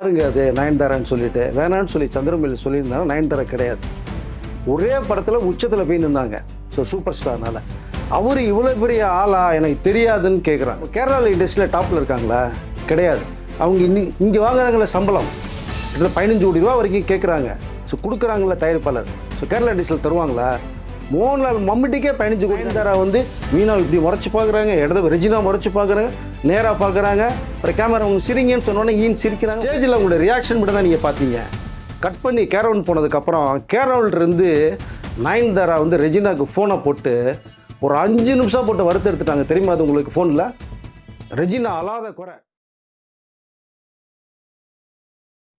பாருங்க அது நயன்தாரான்னு சொல்லிட்டு. வேணான்னு சொல்லி சந்திரமில் சொல்லியிருந்தாலும் நயன்தாரா கிடையாது. ஒரே படத்தில் உச்சத்தில் போய் நின்னாங்க. ஸோ சூப்பர் ஸ்டார்னால அவர் இவ்வளோ பெரிய ஆளா எனக்கு தெரியாதுன்னு கேட்குறாங்க கேரளா இண்டஸ்ட்ரியில் டாப்பில் இருக்காங்களா? கிடையாது. அவங்க இன்னி இங்கே வாங்குறாங்களே சம்பளம். கிட்டத்தட்ட பதினஞ்சு கோடி ரூபா வரைக்கும் கேட்குறாங்க ஸோ கொடுக்குறாங்களா தயாரிப்பாளர். ஸோ கேரளா இண்டஸ்ட்ரியில் தருவாங்களா? மோகன்லால் மம்முட்டிக்கே பதினஞ்சு கோடி தாரா வந்து? மீனா இப்படி முறைச்சு பார்க்குறாங்க. இடத ரெஜினா முறைச்சு பார்க்குறாங்க. நேராக பார்க்குறாங்க. அப்புறம் கேமரா அவங்க சிரிங்கன்னு சொன்னோன்னே ஈன் சிரிக்கிறாங்க. ஸ்டேஜில் அவங்களோட ரியாக்ஷன் மட்டும் தான் நீங்கள் பார்த்தீங்க. கட் பண்ணி கேரவன் போனதுக்கப்புறம் கேரவன்லேருந்து நயன்தாரா வந்து ரெஜினாக்கு ஃபோனை போட்டு ஒரு அஞ்சு நிமிஷம் போட்டு வறுத்து எடுத்துட்டாங்க தெரியுமா அது உங்களுக்கு ஃபோனில் ரெஜினா அழாத குறை.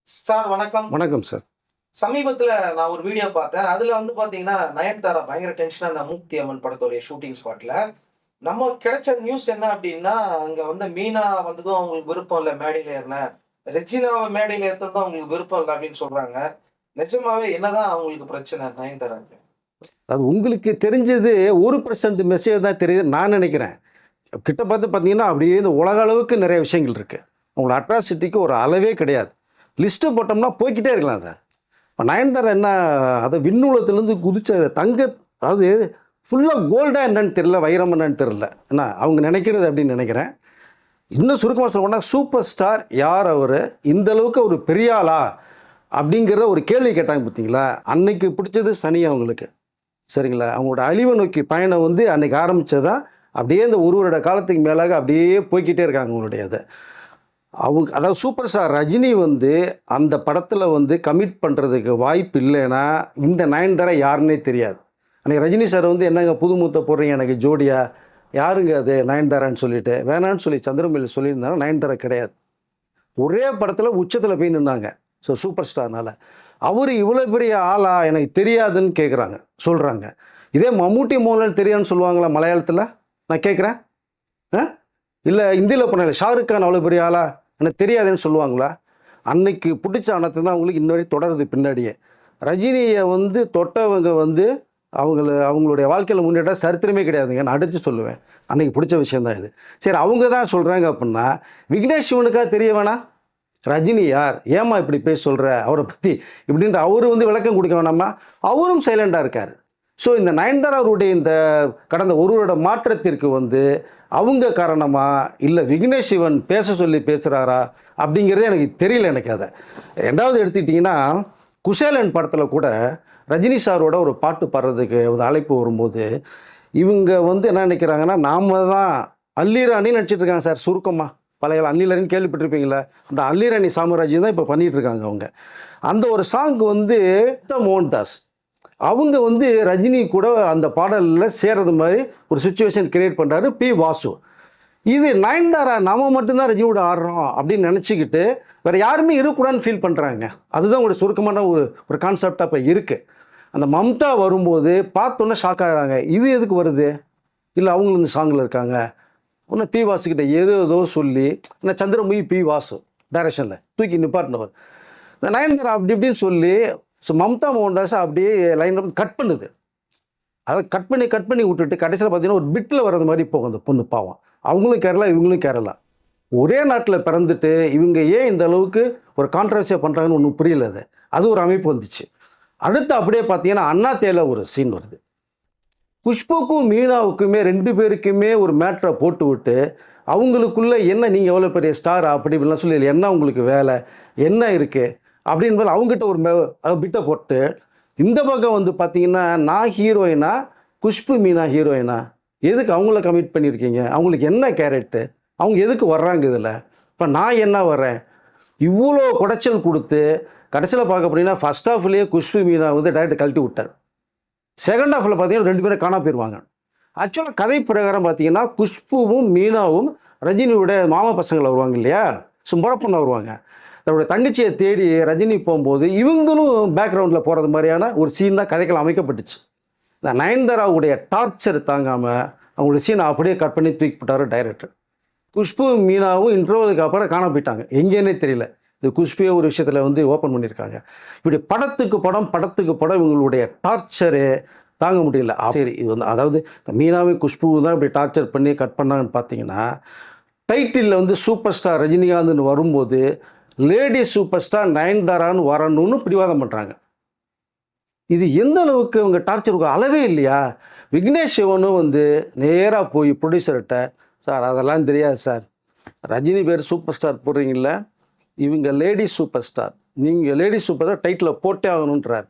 சார் வணக்கம். வணக்கம் சார். சமீபத்தில் நான் ஒரு வீடியோ பார்த்தேன். அதில் வந்து பார்த்தீங்கன்னா நயன்தாரா பயங்கர டென்ஷனாக அந்த மூர்த்தி அம்மன் படத்துடைய ஷூட்டிங் ஸ்பாட்டில் நம்ம கிடைச்ச நியூஸ் என்ன அப்படின்னா அங்கே வந்து மீனா வந்ததும் அவங்களுக்கு விருப்பம் இல்லை மேடையில் ஏறினேன் ரெஜினாவை மேடையில் ஏற்றுறதும் அவங்களுக்கு விருப்பம் இல்லை அப்படின்னு சொல்கிறாங்க நிஜமாவே என்னதான் அவங்களுக்கு பிரச்சனை நயன்தாராக்கு? அது உங்களுக்கு தெரிஞ்சது ஒரு பர்சன்ட் மெசேஜ் தான் தெரியுது நான் நினைக்கிறேன். கிட்ட பார்த்து பார்த்தீங்கன்னா அப்படியே இந்த உலக அளவுக்கு நிறைய விஷயங்கள் இருக்குது உங்களோட அட்ராசிட்டிக்கு ஒரு அளவே கிடையாது. லிஸ்ட்டு போட்டோம்னா போய்கிட்டே இருக்கலாம் சார். இப்போ நயன்தாரா என்ன அதை விண்ணுலகத்துலேருந்து குதிச்ச தங்க அதாவது ஃபுல்லாக கோல்டாக என்னன்னு தெரியல வைரம் என்னன்னு தெரில என்ன அவங்க நினைக்கிறது அப்படின்னு நினைக்கிறேன். இன்னும் சுருக்கமாக சொல்லணும்னா சூப்பர் ஸ்டார் யார் அவர்? இந்த அளவுக்கு ஒரு பெரிய ஆளா? அப்படிங்கிறத ஒரு கேள்வி கேட்டாங்க பார்த்தீங்களா அன்னைக்கு பிடிச்சது சனி அவங்களுக்கு. சரிங்களா? அவங்களோட அழிவை நோக்கி பயணம் வந்து அன்னைக்கு ஆரம்பித்ததான் அப்படியே இந்த ஒரு வருட காலத்துக்கு மேலாக அப்படியே போய்க்கிட்டே இருக்காங்க அவங்களுடைய அதை அவங்க அதாவது சூப்பர் ஸ்டார் ரஜினி வந்து அந்த படத்தில் வந்து கமிட் பண்ணுறதுக்கு வாய்ப்பு இல்லைன்னா இந்த நயன்தாரா யாருன்னே தெரியாது. அன்றைக்கி ரஜினி சார் வந்து என்னங்க புது மூத்த போடுறீங்க? எனக்கு ஜோடியா? யாருங்க அது நயன்தாரான்னு சொல்லிட்டு. வேணான்னு சொல்லி சந்திரமுகி சொல்லியிருந்தாலும் நயன்தாரா கிடையாது. ஒரே படத்தில் உச்சத்தில் போய் நின்னாங்க. ஸோ சூப்பர் ஸ்டார்னால் அவர் இவ்வளோ பெரிய ஆளா? எனக்கு தெரியாதுன்னு கேட்குறாங்க சொல்கிறாங்க இதே மம்முட்டி மோகன்லால் தெரியாதுன்னு சொல்லுவாங்களா மலையாளத்தில்? நான் கேட்குறேன் ஆ? இல்லை இந்தியில் பண்ணல. ஷாருக் கான் அவ்வளோ பெரிய ஆளா? எனக்கு தெரியாதுன்னு சொல்லுவாங்களா? அன்னைக்கு பிடிச்ச அனத்தை தான் அவங்களுக்கு இன்ன வரைக்கும் தொடருது பின்னாடியே. ரஜினியை வந்து தொட்டவங்க வந்து அவங்கள அவங்களுடைய வாழ்க்கையில் முன்னேற்ற சரித்திரமே கிடையாதுங்க. நான் அடித்து சொல்லுவேன். அன்றைக்கி பிடிச்ச விஷயந்தான் இது. சரி அவங்க தான் சொல்கிறாங்க அப்படின்னா விக்னேஷ் சிவனுக்காக தெரிய வேணாம். ரஜினி யார்? ஏமா இப்படி பேச சொல்கிற அவரை பற்றி இப்படின்ற அவர் வந்து விளக்கம் கொடுக்க வேணாமா? அவரும் சைலண்டாக இருக்கார். ஸோ இந்த நயன்தாரா அவருடைய இந்த கடந்த ஒரு வருட மாற்றத்திற்கு வந்து அவங்க காரணமா இல்லை விக்னேஷ் சிவன் பேச சொல்லி பேசுகிறாரா அப்படிங்கிறதே எனக்கு தெரியல எனக்கு அதை. ரெண்டாவது எடுத்துக்கிட்டிங்கன்னா குசேலன் படத்தில் கூட ரஜினி சாரோட ஒரு பாட்டு பாடுறதுக்கு ஒரு அழைப்பு வரும்போது இவங்க வந்து என்ன நினைக்கிறாங்கன்னா நாம தான் அல்லிராணின்னு நினச்சிட்டு இருக்காங்க சார் சுருக்கமாக பழைய அல்லிராணின்னு கேள்விப்பட்டிருப்பீங்களா அந்த அல்லீராணி சாம்ராஜ்யம் தான் இப்போ பண்ணிகிட்ருக்காங்க இருக்காங்க அவங்க. அந்த ஒரு சாங் வந்து மோகன்தாஸ். அவங்க வந்து ரஜினி கூட அந்த பாடலில் சேர்றது மாதிரி ஒரு சுச்சுவேஷன் கிரியேட் பண்ணுறாரு பி வாசு. இது நயன்தாரா நாம மட்டும்தான் ரஜினியோட ஆடுறோம் அப்படின்னு நினச்சிக்கிட்டு வேறு யாருமே இருக்கக்கூடாதுன்னு ஃபீல் பண்ணுறாங்க அதுதான் ஒரு சுருக்கமான ஒரு ஒரு கான்செப்டாக இப்போ இருக்குது அந்த மம்தா வரும்போது பார்த்தோன்னே ஷாக் ஆகிறாங்க. இது எதுக்கு வருது? இல்லை அவங்களும் இந்த சாங்கில் இருக்காங்க. ஒன்று பி வாசுக்கிட்ட ஏதோ ஏதோ சொல்லி நான் சந்திரமுகி பி வாசு டைரக்ஷனில் தூக்கி நிப்பாட்டினவர். இந்த நயன்தாரா அப்படி இப்படின்னு சொல்லி ஸோ மம்தா மோகன்தாஸ் அப்படியே லைன் கட் பண்ணுது. அதை கட் பண்ணி கட் பண்ணி விட்டுட்டு கடைசியில் பார்த்தீங்கன்னா ஒரு பிட்டில் வர்றது மாதிரி போகும் அந்த பொண்ணு பாவம். அவங்களும் கேரளா இவங்களும் கேரளா. ஒரே நாட்டில் பிறந்துட்டு இவங்க ஏன் இந்த அளவுக்கு ஒரு கான்ட்ரவர்சியாக பண்ணுறாங்கன்னு ஒன்றும் புரியல அது. அது ஒரு அமைப்பு வந்துச்சு. அடுத்து அப்படியே பார்த்தீங்கன்னா அண்ணா தேல ஒரு சீன் வருது. புஷ்புக்கும் மீனாவுக்குமே ரெண்டு பேருக்குமே ஒரு மேட்ரை போட்டு விட்டு அவங்களுக்குள்ளே என்ன நீங்கள் எவ்வளோ பெரிய ஸ்டாரா அப்படி இப்படிலாம் சொல்லி என்ன உங்களுக்கு வேலை? என்ன இருக்குது அப்படின்னு அவங்ககிட்ட ஒரு பிட்டை போட்டு இந்த பக்கம் வந்து பார்த்தீங்கன்னா நான் ஹீரோயினா குஷ்பு மீனா ஹீரோயினா எதுக்கு அவங்கள கமிட் பண்ணியிருக்கீங்க அவங்களுக்கு என்ன கேரக்டர் அவங்க எதுக்கு வர்றாங்க இதில்? இப்போ நான் என்ன வர்றேன்? இவ்வளோ குடைச்சல் கொடுத்து கடைசியில் பார்க்க போனீங்கன்னா ஃபஸ்ட் ஹாஃப்லேயே குஷ்பு மீனா வந்து டைரக்ட் கழட்டி விட்டார். செகண்ட் ஹாஃபில் பார்த்தீங்கன்னா ரெண்டு பேரும் காணா போயிடுவாங்க ஆக்சுவலாக கதை பிரகாரம் பார்த்தீங்கன்னா குஷ்புவும் மீனாவும் ரஜினியோட மாமா பசங்களை வருவாங்க இல்லையா? சும்பரப்பண்ண வருவாங்க. தன்னுடைய தங்கச்சியை தேடி ரஜினி போகும்போது இவங்களும் பேக்ரவுண்டில் போகிறது மாதிரியான ஒரு சீன் தான் கதைகள் அமைக்கப்பட்டுச்சு. இந்த நயன்தாராவுடைய டார்ச்சர் தாங்காமல் அவங்களுடைய சீனை அப்படியே கட் பண்ணி தூக்கி போட்டார் டைரக்டர் குஷ்பு மீனாவும் இன்ட்ரோவுக்கு அப்புறம் காண போயிட்டாங்க. எங்கேன்னே தெரியல. இது குஷ்பியே ஒரு விஷயத்தில் வந்து ஓப்பன் பண்ணியிருக்காங்க. இப்படி படத்துக்கு படம் படத்துக்கு படம் இவங்களுடைய டார்ச்சரு தாங்க முடியல. சரி இது வந்து அதாவது இந்த மீனாவும் குஷ்பு தான் இப்படி டார்ச்சர் பண்ணி கட் பண்ணாங்கன்னு பார்த்தீங்கன்னா டைட்டிலில் வந்து சூப்பர் ஸ்டார் ரஜினிகாந்த்னு வரும்போது லேடி சூப்பர் ஸ்டார் நயன்தாரான்னு வரணும்னு பிடிவாதம் பண்ணுறாங்க இது எந்த அளவுக்கு அவங்க டார்ச்சருக்கு அளவே இல்லையா? விக்னேஷ் சிவனும் வந்து நேராக போய் ப்ரொடியூசர்கிட்ட சார் அதெல்லாம் தெரியாது சார். ரஜினி பேர் சூப்பர் ஸ்டார் போடுறீங்கள இவங்க லேடி சூப்பர் ஸ்டார். நீங்கள் லேடி சூப்பர் ஸ்டார் டைட்டில் போட்டே ஆகணுன்றார்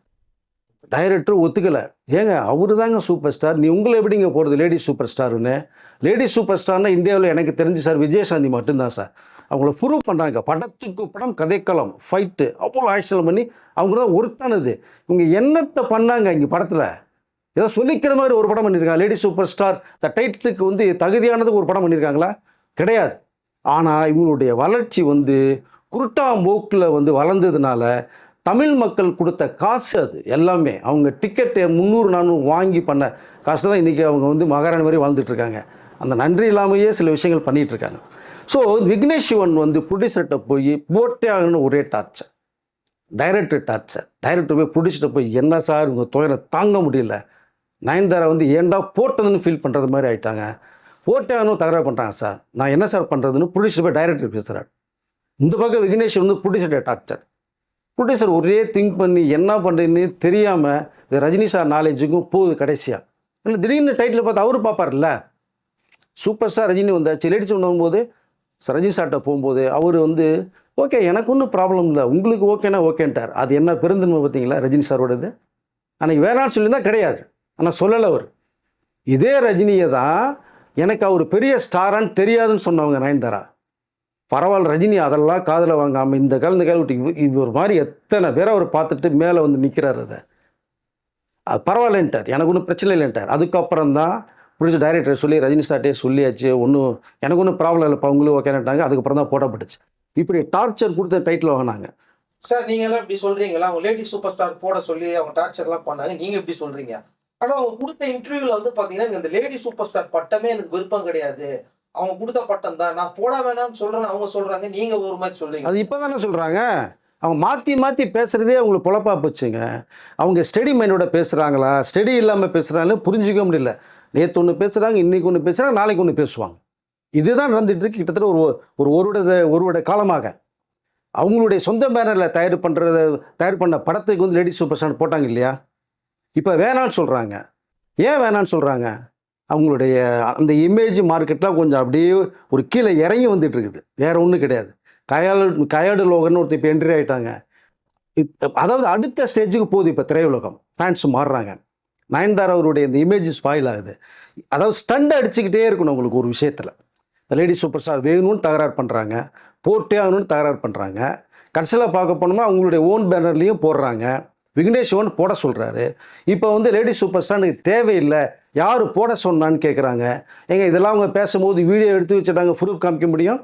டைரக்டர் ஒத்துக்கலை. ஏங்க அவரு தாங்க சூப்பர் ஸ்டார் நீ உங்களை எப்படிங்க போகிறது லேடி சூப்பர் ஸ்டாருன்னு லேடி சூப்பர் ஸ்டார்னால் இந்தியாவில் எனக்கு தெரிஞ்சு சார் விஜயசாந்தி மட்டும்தான் சார் அவங்கள ப்ரூவ் பண்ணுறாங்க படத்துக்கு படம் கதைக்களம் ஃபைட்டு அவ்வளோ ஆக்ஷன் பண்ணி அவங்க தான் ஒருத்தானது. இவங்க என்னத்தை பண்ணாங்க இங்கே படத்தில்? ஏதோ சொல்லிக்கிற மாதிரி ஒரு படம் பண்ணியிருக்காங்க லேடி சூப்பர் ஸ்டார் த டைட்டிலுக்கு வந்து தகுதியானதுக்கு ஒரு படம் பண்ணியிருக்காங்களா கிடையாது. ஆனால் இவங்களுடைய வளர்ச்சி வந்து குருட்டாம்போக்கில் வந்து வளர்ந்ததுனால தமிழ் மக்கள் கொடுத்த காசு அது எல்லாமே. அவங்க டிக்கெட்டை முந்நூறு நானூறு வாங்கி பண்ண காசு தான் இன்றைக்கி அவங்க வந்து மகாராணி மாதிரி வாழ்ந்துட்டுருக்காங்க. அந்த நன்றி இல்லாமையே சில விஷயங்கள் பண்ணிகிட்ருக்காங்க ஸோ விக்னேஷ் சிவன் வந்து ப்ரொடியூசர்கிட்ட போய் போட்டே ஆகணும்னு ஒரே டார்ச்சர் டைரக்டர் டார்ச்சர் டைரக்டர் போய் ப்ரொடியூசர்கிட்ட போய் என்ன சார் உங்கள் துயரை தாங்க முடியல. நயன்தாரா வந்து ஏன்டா போட்டதுன்னு ஃபீல் பண்ணுறது மாதிரி ஆகிட்டாங்க போட்டே ஆகணும் தகராறு பண்ணுறாங்க சார். நான் என்ன சார் பண்ணுறதுன்னு ப்ரொடியூசர் போய் டைரக்டர் பேசுகிறார் இந்த பக்கம் விக்னேஷ் வந்து ப்ரொடியூசர் டார்ச்சர் ப்ரொடியூசர் ஒரே திங்க் பண்ணி என்ன பண்ணுறதுன்னு தெரியாமல் இது ரஜினி சார் நாலேஜுக்கும் போகுது கடைசியாக இல்லை திடீர்னு டைட்டில் பார்த்து அவரு பார்ப்பார்ல சூப்பர் ஸ்டார் ரஜினி வந்தாச்சு லேடிஸ் போது ரஜினி சார்கிட்ட போகும்போது அவர் வந்து ஓகே எனக்கு ஒன்றும் ப்ராப்ளம் இல்லை. உங்களுக்கு ஓகேனா ஓகேன்ட்டார் அது என்ன பெருந்தன்மை பார்த்தீங்களா ரஜினி சாரோடது? அன்றைக்கி வேணான்னு சொல்லியிருந்தால் கிடையாது. ஆனால் சொல்லலை அவர். இதே ரஜினியை தான் எனக்கு அவர் பெரிய ஸ்டாரான்னு தெரியாதுன்னு சொன்னவங்க நயன்தாரா? பரவாயில்ல ரஜினி அதெல்லாம் காதில் வாங்காமல் இந்த கால் இந்த கால் விட்டு இவ- இவர் மாதிரி எத்தனை பேரை அவர் பார்த்துட்டு மேலே வந்து நிற்கிறார் அதை. அது பரவாயில்லன்ட்டார். எனக்கு ஒன்றும் பிரச்சனை இல்லைன்ட்டார். அதுக்கப்புறம் தான் பிடிச்ச டைரக்டர் சொல்லி ரஜினி சார்ட்டே சொல்லியாச்சு. ஒன்றும் எனக்கு ஒன்றும் ப்ராப்ளம் இல்லைப்பா அவங்களும் ஓகேன்ட்டாங்க அதுக்கப்புறம் தான் போடப்பட்டுச்சு. இப்படி டார்ச்சர் கொடுத்த டைட்டில் வாங்கினாங்க. சார் நீங்க எல்லாம் இப்படி சொல்றீங்களா? அவங்க லேடி சூப்பர் ஸ்டார் போட சொல்லி அவங்க டார்ச்சர்லாம் பண்ணாங்க. நீங்க இப்படி சொல்றீங்க. ஆனா அவங்க கொடுத்த இன்டர்வியூல வந்து பாத்தீங்கன்னா இந்த லேடி சூப்பர் ஸ்டார் பட்டமே எனக்கு விருப்பம் கிடையாது. அவங்க கொடுத்த பட்டம் தான். நான் போட வேணாம்னு சொல்றேன் அவங்க சொல்றாங்க. நீங்க ஒரு மாதிரி சொல்றீங்க. அது இப்போ தானே சொல்கிறாங்க அவங்க மாற்றி மாற்றி பேசுகிறதே அவங்களுக்கு பொழப்பா போச்சுங்க. அவங்க ஸ்டடி மைண்டோட பேசுகிறாங்களா ஸ்டடி இல்லாமல் பேசுகிறாங்கன்னு புரிஞ்சிக்க முடியல. நேற்று ஒன்று பேசுகிறாங்க இன்றைக்கி ஒன்று பேசுகிறாங்க நாளைக்கு ஒன்று பேசுவாங்க. இதுதான் நடந்துட்டு இருக்கு கிட்டத்தட்ட ஒரு ஒரு ஒருவிட ஒருவிட ஒரு காலமாக. அவங்களுடைய சொந்த பேனரில் தயார் பண்ணுறத தயார் பண்ண படத்துக்கு வந்து லேடிஸ் சூப்பர் ஸ்டார் போட்டாங்க இல்லையா? இப்போ வேணான்னு சொல்கிறாங்க ஏன் வேணான்னு சொல்கிறாங்க அவங்களுடைய அந்த இமேஜ் மார்க்கெட்லாம் கொஞ்சம் அப்படியே ஒரு கீழே இறங்கி வந்துட்டு இருக்குது. வேற ஒன்றும் கிடையாது. கயாடு கயாடு லோகன்னு ஒருத்தர் இப்போ என்ட்ரி ஆகிட்டாங்க இப் அதாவது அடுத்த ஸ்டேஜுக்கு போகுது இப்போ திரையுலகம். ஃபேன்ஸ் மாறுறாங்க. நயன்தாரா அவருடைய இந்த இமேஜ் ஸ்பாயில் ஆகுது. அதாவது ஸ்டண்ட் அடிச்சுக்கிட்டே இருக்கணும் உங்களுக்கு ஒரு விஷயத்தில். லேடி சூப்பர் ஸ்டார் வேணும்னு தகராறு பண்ணுறாங்க போட்டே ஆகணும்னு தகராறு பண்ணுறாங்க கடைசியில் பார்க்க போனோம்னா அவங்களுடைய ஓன் பேனர்லேயும் போடுறாங்க. விக்னேஷ் சிவன் போட சொல்கிறாரு இப்போ வந்து லேடி சூப்பர் ஸ்டார் எனக்கு தேவையில்லை. யார் போட சொன்னான்னு கேட்குறாங்க ஏங்க இதெல்லாம் அவங்க பேசும்போது வீடியோ எடுத்து வச்சுட்டாங்க ப்ரூஃப் காமிக்க முடியும்?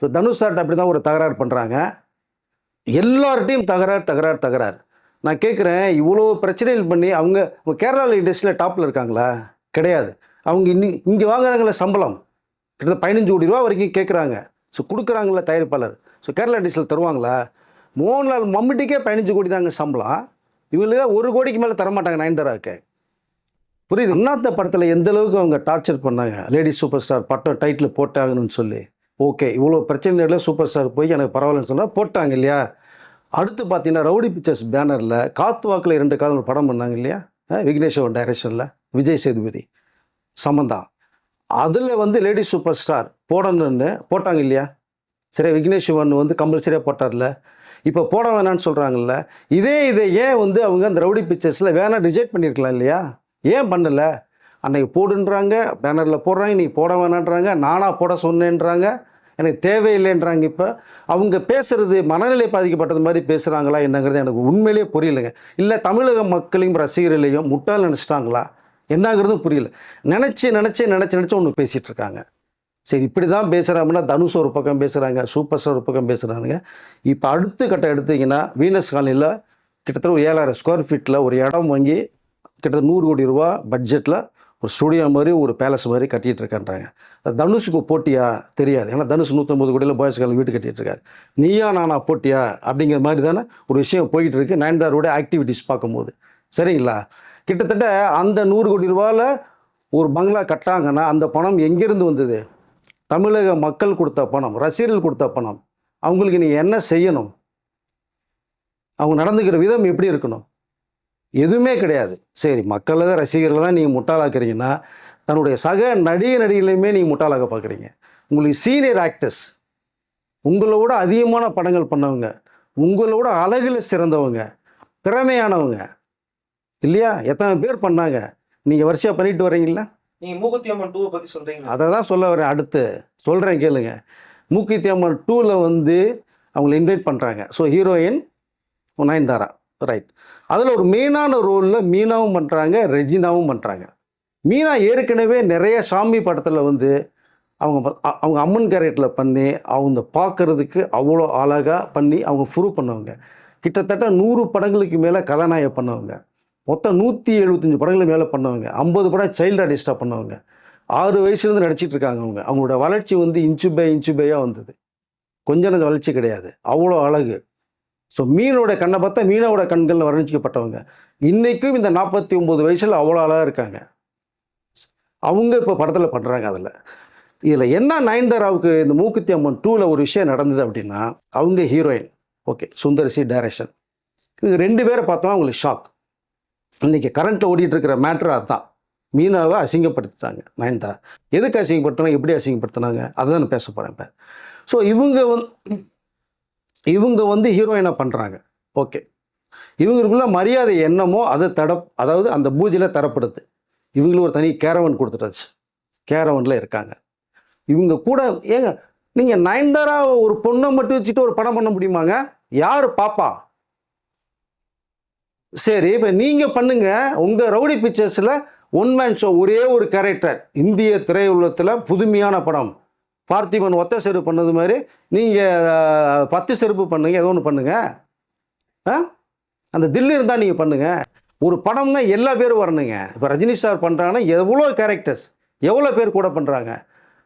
ஸோ தனுஷ் சார்ட்ட அப்படி தான் ஒரு தகராறு பண்ணுறாங்க எல்லார்ட்டையும் தகராறு தகராறு தகராறு. நான் கேட்குறேன் இவ்வளோ பிரச்சனைகள் பண்ணி அவங்க கேரளாவில் இண்டஸ்ட்ரியில் டாப்பில் இருக்காங்களா? கிடையாது. அவங்க இன்னி இங்கே வாங்குறாங்களே சம்பளம். கிட்டத்தட்ட பதினஞ்சு கோடி ரூபா வரைக்கும் கேட்குறாங்க ஸோ கொடுக்குறாங்களா தயாரிப்பாளர். ஸோ கேரளா இண்டஸ்ட்ரியில் தருவாங்களா? மோகன்லால் மம்முட்டிக்கே பதினஞ்சு கோடி தாங்க சம்பளம். இவங்களுக்கு ஒரு கோடிக்கு மேலே தரமாட்டாங்க நயன்தாராவுக்கு. புரியுது? அண்ணாத்த படத்தில் எந்த அளவுக்கு அவங்க டார்ச்சர் பண்ணாங்க? லேடி சூப்பர் ஸ்டார் பட்டம் டைட்டில் போட்டாங்கன்னு சொல்லி. ஓகே இவ்வளோ பிரச்சனையில சூப்பர் ஸ்டார் போய் எனக்கு பரவாயில்லன்னு சொன்னால் போட்டாங்க இல்லையா? அடுத்து பார்த்தீங்கன்னா ரவுடி பிக்சர்ஸ் பேனரில் காத்து வாக்கில் இரண்டு காதல் படம் பண்ணாங்க இல்லையா? விக்னேஸ்வரன் டைரக்ஷனில் விஜய் சேதுபதி சமந்தா. அதில் வந்து லேடி சூப்பர் ஸ்டார் போடணும்னு போட்டாங்க இல்லையா? சரி விக்னேஷ் சிவன் வந்து கம்பல்சரியாக போட்டார்ல. இப்போ போட வேணான்னு சொல்கிறாங்கல்ல இதே இதை ஏன் வந்து அவங்க அந்த ரவுடி பிக்சர்ஸில் வேணாம் ரிஜெக்ட் பண்ணியிருக்கலாம் இல்லையா? ஏன் பண்ணலை? அன்னைக்கு போடுன்றாங்க பேனரில் போடுறாங்க நீ போட வேணான்றாங்க நானாக போட சொன்னேன்றாங்க எனக்கு தேவையில்லைன்றாங்க இப்போ. அவங்க பேசுகிறது மனநிலை பாதிக்கப்பட்டது மாதிரி பேசுகிறாங்களா என்னங்கிறது எனக்கு உண்மையிலேயே புரியலைங்க. இல்லை தமிழக மக்களையும் ரசிகர்களையும் முட்டாள் நினச்சிட்டாங்களா? என்னங்கிறதும் புரியல. நினச்சி நினச்சி நினச்சி நினச்சி ஒன்று பேசிகிட்டு இருக்காங்க. சரி இப்படி தான் பேசுகிறாங்கன்னா தனுஷ் ஒரு பக்கம் பேசுகிறாங்க சூப்பர் ஸ்டார் ஒரு பக்கம் பேசுகிறாங்க இப்போ அடுத்த கட்டம் எடுத்தீங்கன்னா வீனஸ் காலனியில் கிட்டத்தட்ட ஒரு ஏழாயிரம் ஸ்கொயர் ஃபீட்டில் ஒரு இடம் வாங்கி கிட்டத்தட்ட நூறு கோடி ரூபா பட்ஜெட்டில் ஒரு ஸ்டுடியோ மாதிரி ஒரு பேலஸ் மாதிரி கட்டிகிட்டு இருக்கான்றாங்க அது தனுஷுக்கு போட்டியா? தெரியாது. ஏன்னா தனுஷ் நூற்றம்பது கோடியில் பாய்ஸ் காலம் வீடு கட்டிகிட்டு இருக்காரு நீயா நானா போட்டியா? அப்படிங்கிற மாதிரி தானே ஒரு விஷயம் போய்கிட்டு இருக்குது நயன்தாரோட ஆக்டிவிட்டிஸ் பார்க்கும்போது. சரிங்களா? கிட்டத்தட்ட அந்த நூறு கோடி ரூபாவில் ஒரு பங்களா கட்டுறாங்கன்னா அந்த பணம் எங்கேருந்து வந்தது? தமிழக மக்கள் கொடுத்த பணம் ரசிகர்கள் கொடுத்த பணம். அவங்களுக்கு நீங்கள் என்ன செய்யணும்? அவங்க நடந்துக்கிற விதம் எப்படி இருக்கணும்? எதுவுமே கிடையாது. சரி மக்களை தான் ரசிகர்களை தான் நீங்கள் முட்டாளாக்குறீங்கன்னா தன்னுடைய சக நடிகை நடிகைகளையுமே நீங்கள் முட்டாளாக்க பார்க்குறீங்க உங்களுக்கு சீனியர் ஆக்டர்ஸ் உங்களோட அதிகமான படங்கள் பண்ணவங்க உங்களோட அழகில் சிறந்தவங்க திறமையானவங்க இல்லையா? எத்தனை பேர் பண்ணாங்க? நீங்கள் வரிசையாக பண்ணிட்டு வர்றீங்களா நீங்க மூக்குத்தி அம்மன் டூவை பத்தி சொல்றீங்களா? அதை தான் சொல்ல வரேன் அடுத்து. சொல்கிறேன் கேளுங்க. மூக்கித்தி அம்மன் டூவில் வந்து அவங்களை இன்வைட் பண்ணுறாங்க ஸோ ஹீரோயின் நயன்தாரா? ரைட் அதில் ஒரு மெயினான ரோலில் மீனாவும் பண்ணுறாங்க ரெஜினாவும் பண்ணுறாங்க மீனா ஏற்கனவே நிறைய சாமி படத்தில் வந்து அவங்க அவங்க அம்மன் கேரக்டரில் பண்ணி அவங்க பார்க்கறதுக்கு அவ்வளோ அழகாக பண்ணி அவங்க ப்ரூவ் பண்ணுவாங்க. கிட்டத்தட்ட நூறு படங்களுக்கு மேலே கதாநாயக பண்ணவங்க. மொத்தம் நூற்றி எழுபத்தஞ்சு படங்களுக்கு மேலே பண்ணவங்க. ஐம்பது படம் சைல்டு ஆர்டிஸ்டாக பண்ணவங்க. ஆறு வயசுலேருந்து நடிச்சிட்டு இருக்காங்க அவங்க. அவங்களோட வளர்ச்சி வந்து இன்ச்சு பை இன்ச்சு பையாக வந்தது. கொஞ்சம் எனக்கு வளர்ச்சி கிடையாது. அவ்வளோ அழகு. ஸோ மீனோட கண்ணை பார்த்தா மீனோட கண்களில் வர்ணிக்கப்பட்டவங்க. இன்றைக்கும் இந்த நாற்பத்தி ஒம்பது வயசில் அவ்வளோ அழகாக இருக்காங்க. அவங்க இப்போ படத்தில் பண்ணுறாங்க அதில். இதில் என்ன நயன்தாராவுக்கு இந்த மூக்குத்தி அம்மன் டூவில் ஒரு விஷயம் நடந்தது அப்படின்னா அவங்க ஹீரோயின் ஓகே சுந்தரசி டைரக்ஷன் இவங்க ரெண்டு பேரை பார்த்தோம்னா அவங்களுக்கு ஷாக் இன்றைக்கி கரண்ட்டில் ஓடிட்டு இருக்கிற மேட்ரு அதுதான் மீனாவை அசிங்கப்படுத்திட்டாங்க நயன்தாரா. எதுக்கு அசிங்கப்படுத்தினாங்க எப்படி அசிங்கப்படுத்தினாங்க? அதை தான் நான் பேச போகிறேன் இப்போ. ஸோ இவங்க வந்து இவங்க வந்து ஹீரோயினாக பண்ணுறாங்க ஓகே இவங்களுக்குள்ள மரியாதை என்னமோ அதை தட அதாவது அந்த பூஜையில் தரப்படுது. இவங்களுக்கு ஒரு தனி கேரவன் கொடுத்துட்டாச்சு. கேரவனில் இருக்காங்க. இவங்க கூட ஏங்க நீங்கள் நயன்தாரா ஒரு பொண்ணை மட்டும் வச்சுட்டு ஒரு படம் பண்ண முடியுமாங்க? யார் பாப்பா? சரி இப்போ நீங்கள் பண்ணுங்க. உங்கள் ரவுடி பிக்சர்ஸில் ஒன் மேன் ஷோ ஒரே ஒரு கேரக்டர் இந்திய திரையுலகத்தில் புதுமையான படம். பார்த்திபன் ஒத்த செருப்பு பண்ணது மாதிரி நீங்கள் பத்து செருப்பு பண்ணுங்கள் ஏதோ ஒன்று பண்ணுங்கள் ஆ? அந்த தில்லு இருந்தால் நீங்கள் பண்ணுங்கள் ஒரு படம்னா எல்லா பேரும் வரணுங்க. இப்போ ரஜினி சார் பண்ணுறாங்கன்னா எவ்வளோ கேரக்டர்ஸ் எவ்வளோ பேர் கூட பண்ணுறாங்க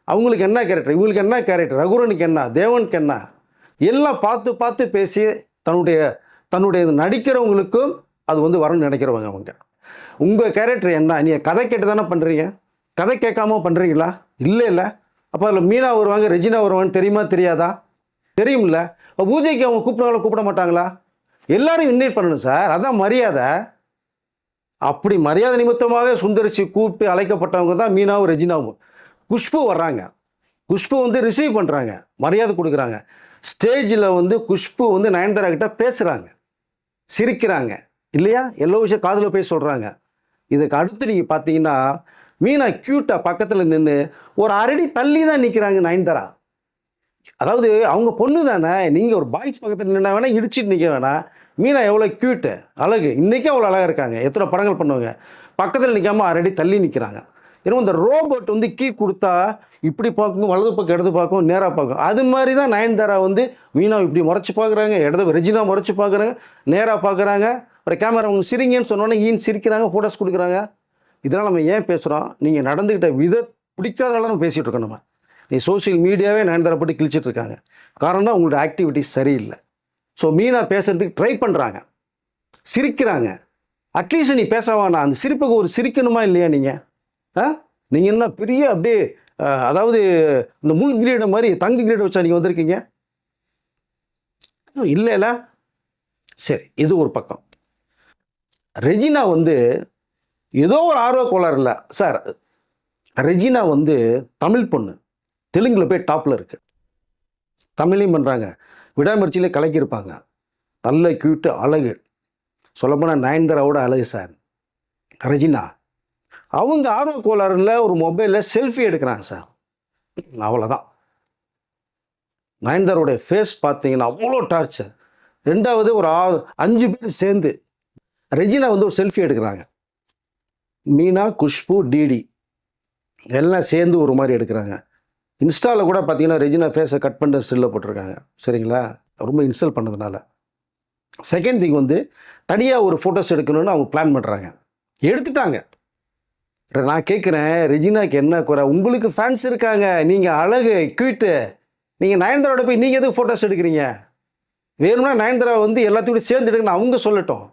அவங்களுக்கு என்ன கேரக்டர் இவங்களுக்கு என்ன கேரக்டர் ரகுரனுக்கு என்ன தேவனுக்கு என்ன? எல்லாம் பார்த்து பார்த்து பேசி தன்னுடைய தன்னுடைய நடிக்கிறவங்களுக்கும் அது வந்து வரணும்னு நினைக்கிறவங்க அவங்க. உங்கள் கேரக்டர் என்ன? நீங்கள் கதை கேட்டு தானே பண்ணுறீங்க கதை கேட்காம பண்ணுறீங்களா இல்லை இல்லை. அப்போ அதில் மீனா வருவாங்க ரெஜினா வருவாங்கன்னு தெரியுமா தெரியாதா? தெரியும்ல. அப்போ பூஜைக்கு அவங்க கூப்பிடுவாங்களா கூப்பிட மாட்டாங்களா? எல்லாரும் இன்வைட் பண்ணணும் சார் அதான் மரியாதை. அப்படி மரியாதை நிமித்தமாக சுந்தரிச்சு கூப்பிட்டு அழைக்கப்பட்டவங்க தான் மீனாவும் ரெஜினாவும். குஷ்பு வர்றாங்க. குஷ்பு வந்து ரிசீவ் பண்ணுறாங்க மரியாதை கொடுக்குறாங்க. ஸ்டேஜில் வந்து குஷ்பு வந்து நயன்தாரா கிட்ட பேசுகிறாங்க சிரிக்கிறாங்க. இல்லையா? எல்லா விஷயம் காதில் போய் சொல்கிறாங்க இதுக்கு அடுத்து நீங்கள் பார்த்தீங்கன்னா மீனா க்யூட்டாக பக்கத்தில் நின்று ஒரு அரடி தள்ளி தான் நிற்கிறாங்க நயன்தாரா. அதாவது அவங்க பொண்ணு தானே நீங்கள் ஒரு பாய்ஸ் பக்கத்தில் நின்னா வேணால் இடிச்சிட்டு நிற்க வேணாம் மீனா எவ்வளோ க்யூட்டு அழகு. இன்றைக்கி அவ்வளோ அழகாக இருக்காங்க. எத்தனை படங்கள் பண்ணுவாங்க. பக்கத்தில் நிற்காமல் அரடி தள்ளி நிற்கிறாங்க ஏன்னா இந்த ரோபோட் வந்து கீ கொடுத்தா இப்படி பார்க்கும் வலது பக்கம் இடது பார்க்கும் நேராக பார்க்கும். அது மாதிரி தான் நயன்தாரா வந்து மீனா இப்படி முறைச்சி பார்க்குறாங்க இடது ரெஜினா முறைச்சி பார்க்குறாங்க நேராக பார்க்குறாங்க. ஒரு கேமரா அவங்க சிரிங்கன்னு சொன்னோன்னே ஈன் சிரிக்கிறாங்க ஃபோட்டோஸ் கொடுக்குறாங்க. இதெல்லாம் நம்ம ஏன் பேசுகிறோம் நீங்கள் நடந்துக்கிட்ட வித பிடிக்காதனால நம்ம பேசிகிட்டு இருக்கோம் நம்ம. நீ சோஷியல் மீடியாவே நயன்தரப்பட்டு போட்டு கிழிச்சிட்டு இருக்காங்க. காரணம் உங்களோட ஆக்டிவிட்டிஸ் சரியில்லை. ஸோ மீனா பேசுகிறதுக்கு ட்ரை பண்ணுறாங்க சிரிக்கிறாங்க. அட்லீஸ்ட் நீ பேச வேணாம். அந்த சிரிப்புக்கு ஒரு சிரிக்கணுமா இல்லையா நீங்கள் ஆ? நீங்கள் என்ன பெரிய அப்படியே அதாவது இந்த முள் கிரீடை மாதிரி தங்கு கிரீடை வச்சா நீங்கள் வந்திருக்கீங்க? இல்லைல்ல. சரி இது ஒரு பக்கம். ரெஜினா வந்து ஏதோ ஒரு ஆர்வ கோளாறு இல்லை சார் ரெஜினா வந்து தமிழ் பொண்ணு. தெலுங்கில் போய் டாப்பில் இருக்கு. தமிழையும் பண்ணுறாங்க விடாமுயற்சியிலே கலக்கியிருப்பாங்க நல்ல க்யூட்டு அழகு. சொல்லப்போனால் நயன்தாராவோட அழகு சார். ரஜினா. அவங்க ஆர்வ கோளாறுல ஒரு மொபைலில் செல்ஃபி எடுக்கிறாங்க சார். அவ்வளோதான் நயன்தாரோடைய ஃபேஸ் பார்த்தீங்கன்னா அவ்வளோ டார்ச்சர் ரெண்டாவது ஒரு ஆறு அஞ்சு பேர் சேர்ந்து ரெஜினா வந்து ஒரு செல்ஃபி எடுக்கிறாங்க. மீனா குஷ்பு டிடி. எல்லாம் சேர்ந்து ஒரு மாதிரி எடுக்கிறாங்க. இன்ஸ்டாவில் கூட பார்த்தீங்கன்னா ரெஜினா ஃபேஸை கட் பண்ண ஸ்டில்ல போட்டிருக்காங்க. சரிங்களா? ரொம்ப இன்ஸ்டால் பண்ணதுனால. செகண்ட் திங் வந்து தனியாக ஒரு ஃபோட்டோஸ் எடுக்கணும்னு அவங்க பிளான் பண்ணுறாங்க எடுத்துட்டாங்க. நான் கேட்குறேன் ரெஜினாக்கு என்ன குறை? உங்களுக்கு ஃபேன்ஸ் இருக்காங்க. நீங்கள் அழகு க்யூட்டு நீங்கள் நயன்தாரோட போய் நீங்கள் எதுக்கு ஃபோட்டோஸ் எடுக்கிறீங்க? வேணும்னா நயன்தாரா வந்து எல்லாத்தையும் சேர்ந்து எடுக்கணும் அவங்க சொல்லட்டும்.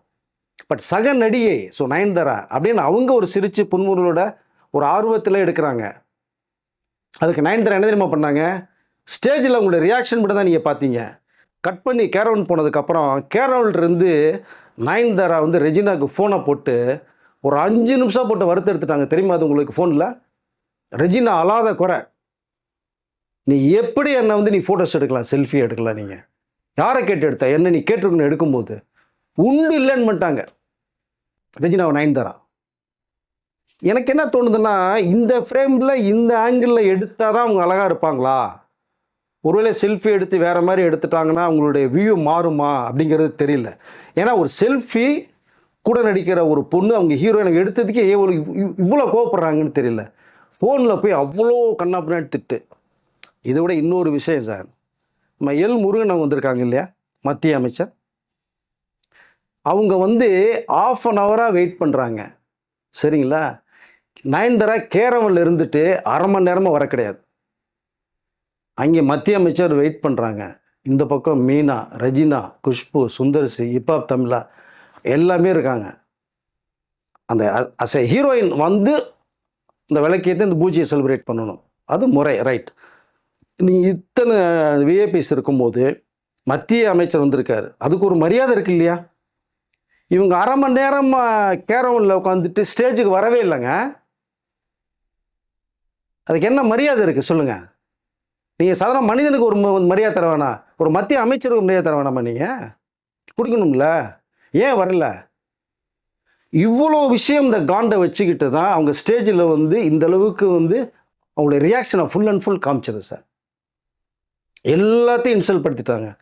பட் சக நடிகை ஸோ நயன்தாரா அப்படின்னு அவங்க ஒரு சிரிச்சு புன்முறுவலோட ஒரு ஆர்வத்தில் எடுக்கிறாங்க. அதுக்கு நயன்தாரா என்ன தெரியுமா பண்ணாங்க? ஸ்டேஜில் அவங்களோட ரியாக்ஷன் மட்டும் தான் நீங்கள் பார்த்தீங்க கட் பண்ணி கேரவுன் போனதுக்கப்புறம் கேரவன்லேருந்து நயன்தாரா வந்து ரெஜினாக்கு ஃபோனை போட்டு ஒரு அஞ்சு நிமிஷம் போட்டு வறுத்து எடுத்துட்டாங்க. தெரியுமா அது உங்களுக்கு ஃபோனில் ரெஜினா அழாத குறை. நீ எப்படி என்னை வந்து நீ ஃபோட்டோஸ் எடுக்கலாம் செல்ஃபி எடுக்கலாம் நீங்கள் யாரை கேட்டு எடுத்த? என்ன நீ கேட்டிருக்குன்னு எடுக்கும்போது? உண்டு இல்லைன்னு பண்ணிட்டாங்க. ரெஜினாவை நயன்தாரா எனக்கு என்ன தோணுதுன்னா இந்த ஃப்ரேமில் இந்த ஆங்கிளில் எடுத்தால் தான் அவங்க அழகாக இருப்பாங்களா? ஒருவேளை செல்ஃபி எடுத்து வேறு மாதிரி எடுத்துட்டாங்கன்னா அவங்களுடைய வியூ மாறுமா? அப்படிங்கிறது தெரியல. ஏன்னா ஒரு செல்ஃபி கூட நடிக்கிற ஒரு பொண்ணு அவங்க ஹீரோயினை எடுத்ததுக்கே எவ்வளோ இவ்வளோ கோவப்படுறாங்கன்னு தெரியல. ஃபோனில் போய் அவ்வளோ கண்ணாப்பினாடி திட்டு. இதை விட இன்னொரு விஷயம் சார். நம்ம எல் முருகன் அவங்க வந்திருக்காங்க இல்லையா? மத்திய அமைச்சர். அவங்க வந்து ஆஃப் அன் ஹவராக வெயிட் பண்ணுறாங்க சரிங்களா? நயன்தாரா கேரவனில் இருந்துட்டு அரை மணி நேரமாக வர கிடையாது. அங்கே மத்திய அமைச்சர் வெயிட் பண்ணுறாங்க இந்த பக்கம் மீனா ரஜினா குஷ்பு சுந்தர்சி இப்பாப் தமிழா எல்லாமே இருக்காங்க. அந்த அஸ் எ ஹீரோயின் வந்து இந்த விளக்கியத்தை இந்த பூஜையை செலிப்ரேட் பண்ணணும். அது முறை ரைட் நீ இத்தனை விஏபிஸ் இருக்கும்போது மத்திய அமைச்சர் வந்திருக்காரு. அதுக்கு ஒரு மரியாதை இருக்கு இல்லையா? இவங்க அரை மணி நேரம் கேரவனில் உட்காந்துட்டு ஸ்டேஜுக்கு வரவே இல்லைங்க. அதுக்கு என்ன மரியாதை இருக்குது சொல்லுங்கள் நீங்கள் சாதாரண மனிதனுக்கு ஒரு ம- மரியாதை தர வேணாம். ஒரு மத்திய அமைச்சருக்கு மரியாதை தர வேணாமா நீங்கள் கொடுக்கணும்ல. ஏன் வரல? இவ்வளோ விஷயம் இந்த காண்டை வச்சுக்கிட்டு தான் அவங்க ஸ்டேஜில் வந்து இந்த அளவுக்கு வந்து அவங்களுடைய ரியாக்ஷனை ஃபுல் அண்ட் ஃபுல் காமிச்சது சார். எல்லாத்தையும் இன்சல்ட் படுத்திட்டாங்க.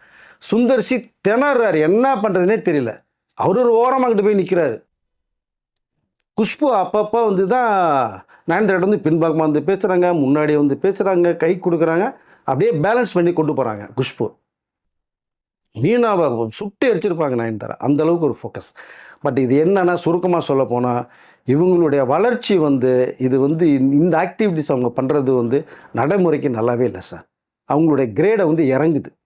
சுந்தர்சி திணறாரு. என்ன பண்ணுறதுனே தெரியல. அவர் ஒரு ஓரமாகிட்டு போய் நிற்கிறாரு குஷ்பு அப்பப்போ வந்து தான் நயன்தாரா வந்து பின்பாகமாக வந்து பேசுகிறாங்க முன்னாடி வந்து பேசுகிறாங்க கை கொடுக்குறாங்க அப்படியே பேலன்ஸ் பண்ணி கொண்டு போகிறாங்க குஷ்பு. மீனாவாக சுட்டு எரிச்சிருப்பாங்க நயன்தாரா. அந்த அளவுக்கு ஒரு ஃபோக்கஸ் பட் இது என்னன்னா சுருக்கமாக சொல்ல போனால் இவங்களுடைய வளர்ச்சி வந்து இது வந்து இந்த- இந்த ஆக்டிவிட்டிஸ் அவங்க பண்ணுறது வந்து நடைமுறைக்கு நல்லாவே இல்லை சார் அவங்களுடைய கிரேடை வந்து இறங்குது.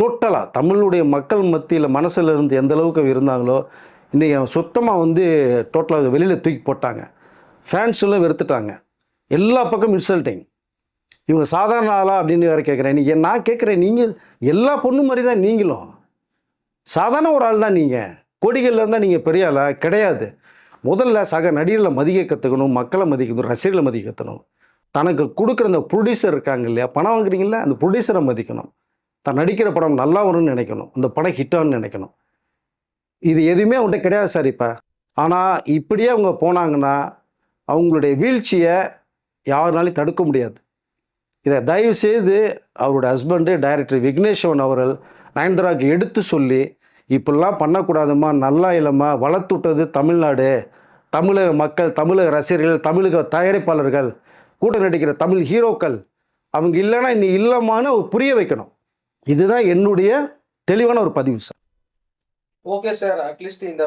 டோட்டலாக தமிழுடைய மக்கள் மத்தியில் மனசில் இருந்து எந்த அளவுக்கு இருந்தாங்களோ இன்றைக்கி சுத்தமாக வந்து டோட்டலாக வெளியில் தூக்கி போட்டாங்க. ஃபேன்ஸும் வெறுத்துட்டாங்க. எல்லா பக்கம் இன்சல்ட்டிங் இவங்க சாதாரண ஆளா அப்படின்னு வேறு கேட்குறேன் நீங்கள் நான் கேட்குறேன் நீங்கள் எல்லா பொண்ணு மாதிரி தான் நீங்களும். சாதாரண ஒரு ஆள் தான் நீங்கள் கொடிகளில் இருந்தால் நீங்கள் பெரிய ஆளா? கிடையாது. முதல்ல சக நடிகர்களை மதிக்க கற்றுக்கணும் மக்களை மதிக்கணும் ரசிகர்களை மதிக்க கற்றுக்கணும் தனக்கு கொடுக்குற அந்த ப்ரொடியூசர் இருக்காங்க இல்லையா? பணம் வாங்குறீங்களா அந்த ப்ரொடியூசரை மதிக்கணும். தான் நடிக்கிற படம் நல்லா வரும்னு நினைக்கணும். இந்த படம் ஹிட்டான்னு நினைக்கணும். இது எதுவுமே அவங்கள்ட்ட கிடையாது சார் இப்போ. ஆனால் இப்படியே அவங்க போனாங்கன்னா அவங்களுடைய வீழ்ச்சியை யாருனாலையும் தடுக்க முடியாது. இதை தயவு செய்து அவரோட ஹஸ்பண்டு டைரக்டர் விக்னேஷ்வன் அவர்கள் நயன்தாராவுக்கு எடுத்து சொல்லி இப்படிலாம் பண்ணக்கூடாதும்மா. நல்லா இல்லைம்மா. வளர்த்து விட்டது தமிழ்நாடு. தமிழக மக்கள் தமிழக ரசிகர்கள் தமிழக தயாரிப்பாளர்கள் கூட நடிக்கிற தமிழ் ஹீரோக்கள் அவங்க இல்லைன்னா இன்னி இல்லைமான்னு புரிய வைக்கணும். இதுதான் என்னுடைய தெளிவான ஒரு பதிவு சார் ஓகே சார் அட்லீஸ்ட் இந்த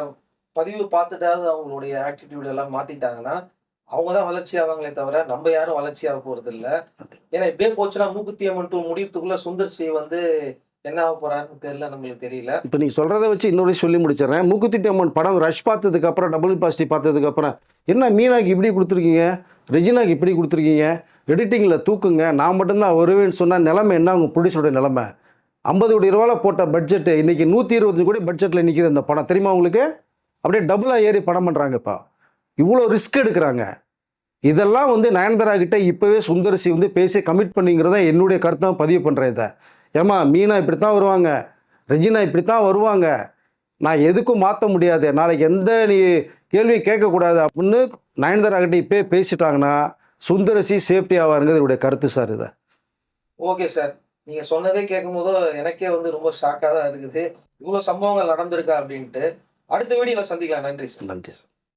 பதிவு பார்த்துட்டாவது அவங்களுடைய ஆட்டிடியூட் எல்லாம் மாத்திட்டாங்கன்னா அவங்க தான் வளர்ச்சி ஆவாங்களே தவிர நம்ம யாரும் வளர்ச்சி ஆக போறது இல்ல ஏன்னா இப்படியே போச்சுன்னா மூக்குத்தி அம்மன் டூ முடியறதுக்குள்ள சுந்தர் சி வந்து என்ன ஆக போறாருன்னு தெரியல நம்மளுக்கு தெரியல. இப்போ நீங்கள் சொல்கிறத வச்சு இன்னொரு சொல்லி முடிச்சிடுறேன். மூக்குத்தி அம்மன் படம் ரஷ் பார்த்ததுக்கு அப்புறம் டபுள் பாசிட்டிவ் பார்த்ததுக்கு அப்புறம் என்ன மீனாக்கு இப்படி கொடுத்துருக்கீங்க? ரெஜினாக்கு இப்படி கொடுத்துருக்கீங்க? எடிட்டிங்கில் தூக்குங்க. நான் மட்டும்தான் வருவேன்னு சொன்னால் நிலைமை என்ன? அவங்க ப்ரொடியூசரோட நிலைமை. ஐம்பது கோடி ரூபாயில் போட்ட பட்ஜெட்டு இன்றைக்கி நூற்றி இருபத்தஞ்சு கோடி பட்ஜெட்டில் நிற்கிது இந்த படம் தெரியுமா உங்களுக்கு? அப்படியே டபுளாக ஏறி படம் பண்ணுறாங்க இப்போ. இவ்வளோ ரிஸ்க் எடுக்கிறாங்க. இதெல்லாம் வந்து நயன்தாரா கிட்டே இப்போவே சுந்தரசி வந்து பேசி கமிட் பண்ணிங்கிறத என்னுடைய கருத்தாக பதிவு பண்ணுறேன் இதை. ஏம்மா மீனா இப்படி தான் வருவாங்க. ரெஜினா இப்படி தான் வருவாங்க. நான் எதுக்கும் மாற்ற முடியாது. நாளைக்கு எந்த நீ கேள்வி கேட்கக்கூடாது அப்படின்னு நயன்தாரா கிட்டே இப்போயே பேசிட்டாங்கன்னா சுந்தரசி சேஃப்டி ஆவாருங்கிறது என்னுடைய கருத்து சார் இதை. Okay sir. நீங்க சொன்னதே கேட்கும்போது எனக்கே வந்து ரொம்ப ஷாக்காக தான் இருக்குது. இவ்வளோ சம்பவங்கள் நடந்திருக்கா அப்படின்ட்டு அடுத்த வீடியோவில் சந்திக்கலாம். நன்றி சார். நன்றி சார்.